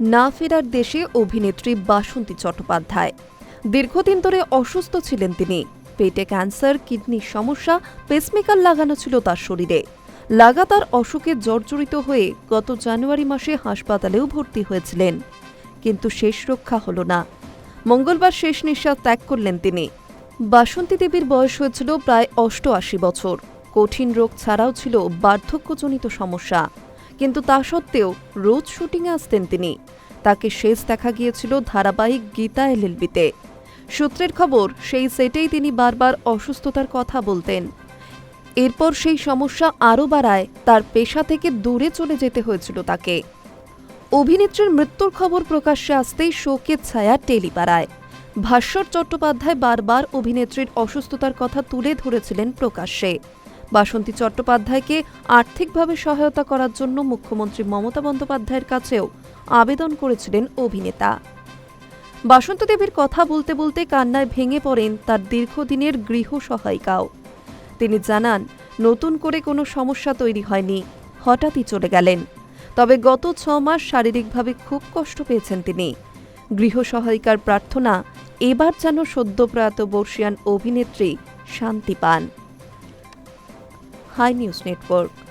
না ফেরার দেশে অভিনেত্রী বাসন্তী চট্টোপাধ্যায়। দীর্ঘদিন ধরে অসুস্থ ছিলেন তিনি। পেটে ক্যান্সার, কিডনির সমস্যা পেসমেকার লাগানো ছিল তার শরীরে। লাগাতার অসুখে জর্জরিত হয়ে গত জানুয়ারি মাসে হাসপাতালেও ভর্তি হয়েছিলেন। কিন্তু শেষ রক্ষা হল না। মঙ্গলবার শেষ নিঃশ্বাস ত্যাগ করলেন তিনি। বাসন্তী দেবীর বয়স হয়েছিল প্রায় অষ্টআশি বছর। কঠিন রোগ ছাড়াও ছিল বার্ধক্যজনিত সমস্যা। কিন্তু তা সত্ত্বেও রোজ শুটিংয়ে আসতেন তিনি। তাকে শেষ দেখা গিয়েছিল ধারাবাহিক গীতা এলএলবিতে। সূত্রের খবর, সেই সেটেই তিনি বারবার অসুস্থতার কথা বলতেন। এরপর সেই সমস্যা আরও বাড়ায়, তার পেশা থেকে দূরে চলে যেতে হয়েছিল তাকে। অভিনেত্রীর মৃত্যুর খবর প্রকাশ্যে আসতেই শোকের ছায়া টেলিপাড়ায় ভাস্বর চট্টোপাধ্যায় বারবার অভিনেত্রীর অসুস্থতার কথা তুলে ধরেছিলেন প্রকাশ্যে। বাসন্তী চট্টোপাধ্যায়কে আর্থিকভাবে সহায়তা করার জন্য মুখ্যমন্ত্রী মমতা বন্দ্যোপাধ্যায়ের কাছেও আবেদন করেছিলেন অভিনেতা। বাসন্তী দেবীর কথা বলতে বলতে কান্নায় ভেঙে পড়েন তার দীর্ঘদিনের গৃহ সহায়িকাও। তিনি জানান, নতুন করে কোনো সমস্যা তৈরি হয়নি, হঠাৎই চলে গেলেন। তবে গত ছ মাস শারীরিকভাবে খুব কষ্ট পেয়েছেন তিনি। গৃহ সহায়িকার প্রার্থনা, এবার যেন সদ্যপ্রয়াত বর্ষিয়ান অভিনেত্রী শান্তি পান। High news network